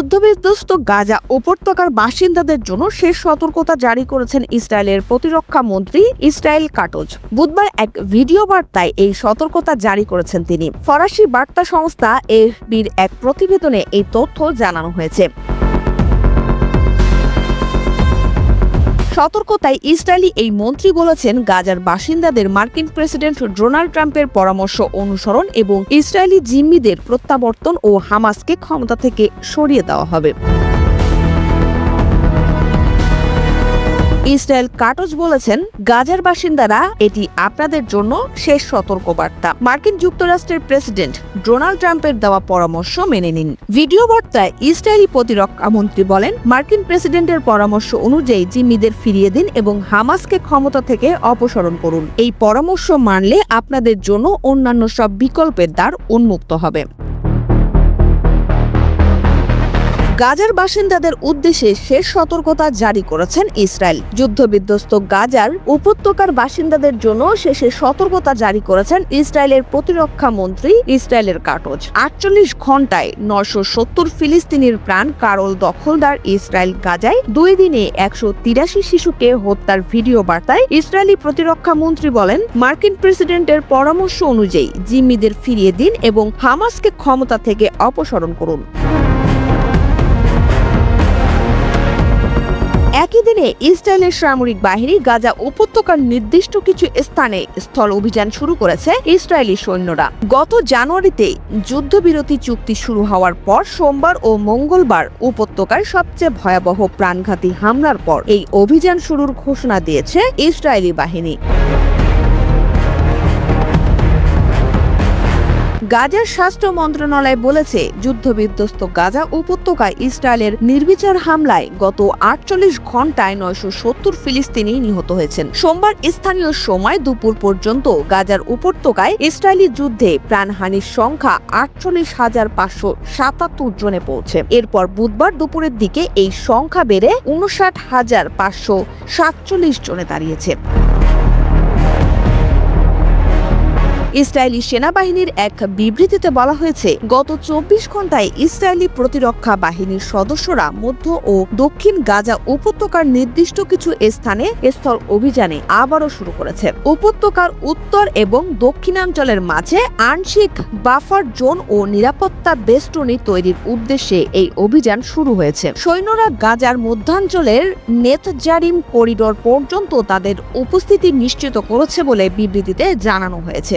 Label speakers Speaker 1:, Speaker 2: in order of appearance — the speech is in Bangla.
Speaker 1: যুদ্ধবিধ্বস্ত গাজা উপত্যকার বাসিন্দাদের জন্য শেষ সতর্কতা জারি করেছেন ইসরায়েলের প্রতিরক্ষা মন্ত্রী ইসরায়েল কাটোজ। বুধবার এক ভিডিও বার্তায় এই সতর্কতা জারি করেছেন তিনি। ফরাসি বার্তা সংস্থা এফবির এক প্রতিবেদনে এই তথ্য জানানো হয়েছে। সতর্কতায় ইসরায়েলি এই মন্ত্রী বলেছেন গাজার বাসিন্দাদের মার্কিন প্রেসিডেন্ট ডোনাল্ড ট্রাম্পের পরামর্শ অনুসরণ এবং ইসরায়েলি জিম্মিদের প্রত্যাবর্তন ও হামাসকে ক্ষমতা থেকে সরিয়ে দেওয়া হবে। ইসরায়েল কাটজ বলেছেন, গাজার বাসিন্দারা এটি আপনাদের জন্য শেষ সতর্কবার্তা। মার্কিন যুক্তরাষ্ট্রের প্রেসিডেন্ট ডোনাল্ড ট্রাম্পের দেওয়া পরামর্শ মেনে নিন। ভিডিও বার্তায় ইসরায়েলি প্রতিরক্ষা মন্ত্রী বলেন, মার্কিন প্রেসিডেন্টের পরামর্শ অনুযায়ী জিম্মিদের ফিরিয়ে দিন এবং হামাসকে ক্ষমতা থেকে অপসারণ করুন। এই পরামর্শ মানলে আপনাদের জন্য অন্যান্য সব বিকল্পের দ্বার উন্মুক্ত হবে। গাজার বাসিন্দাদের উদ্দেশ্যে শেষ সতর্কতা জারি করেছেন ইসরায়েল। যুদ্ধবিধ্বস্ত গাজার উপত্যকার বাসিন্দাদের জন্য শেষে সতর্কতা জারি করেছেন ইসরায়েলের প্রতিরক্ষা মন্ত্রী ইসরায়েলের কাটজ। আটচল্লিশ ঘন্টায় নশো সত্তর ফিলিস্তিনির প্রাণ কারল দখলদার ইসরায়েল গাজায়। দুই দিনে একশো তিরাশি শিশুকে হত্যার ভিডিও বার্তায় ইসরায়েলি প্রতিরক্ষা মন্ত্রী বলেন, মার্কিন প্রেসিডেন্টের পরামর্শ অনুযায়ী জিম্মিদের ফিরিয়ে দিন এবং হামাসকে ক্ষমতা থেকে অপসারণ করুন। একই ইসরায়েলের সামরিক বাহিনী গাজা উপত্যকার নির্দিষ্ট কিছু স্থানে স্থল অভিযান শুরু করেছে ইসরায়েলি সৈন্যরা। গত জানুয়ারিতে যুদ্ধবিরতি চুক্তি শুরু হওয়ার পর সোমবার ও মঙ্গলবার উপত্যকায় সবচেয়ে ভয়াবহ প্রাণঘাতী হামলার পর এই অভিযান শুরুর ঘোষণা দিয়েছে ইসরায়েলি বাহিনী। গাজার স্বাস্থ্য মন্ত্রণালয় বলেছে, যুদ্ধবিধ্বস্ত গাজা উপত্যকায় ইসরায়েলের নির্বিচার হামলায় গত আটচল্লিশ ঘন্টায় নয়শো সত্তর ফিলিস্তিনি নিহত হয়েছেন। সোমবার স্থানীয় সময় দুপুর পর্যন্ত গাজার উপত্যকায় ইসরায়েলি যুদ্ধে প্রাণহানির সংখ্যা আটচল্লিশ হাজার পাঁচশো সাতাত্তর জনে পৌঁছে। এরপর বুধবার দুপুরের দিকে এই সংখ্যা বেড়ে উনষাট হাজার পাঁচশো সাতচল্লিশ জনে দাঁড়িয়েছে। ইসরায়েলি সেনাবাহিনীর এক বিবৃতিতে বলা হয়েছে, গত চব্বিশ ঘন্টায় ইসরায়েলি প্রতিরক্ষা বাহিনীর সদস্যরা মধ্য ও দক্ষিণ গাজা উপত্যকার নির্দিষ্ট কিছু স্থানে স্থল অভিযানে আবারও শুরু করেছে। উপত্যকার উত্তর এবং দক্ষিণাঞ্চলের মাঝে আংশিক বাফার জোন ও নিরাপত্তা বেষ্টনী তৈরির উদ্দেশ্যে এই অভিযান শুরু হয়েছে। সৈন্যরা গাজার মধ্যাঞ্চলের নেতজারিম করিডোর পর্যন্ত তাদের উপস্থিতি নিশ্চিত করেছে বলে বিবৃতিতে জানানো হয়েছে।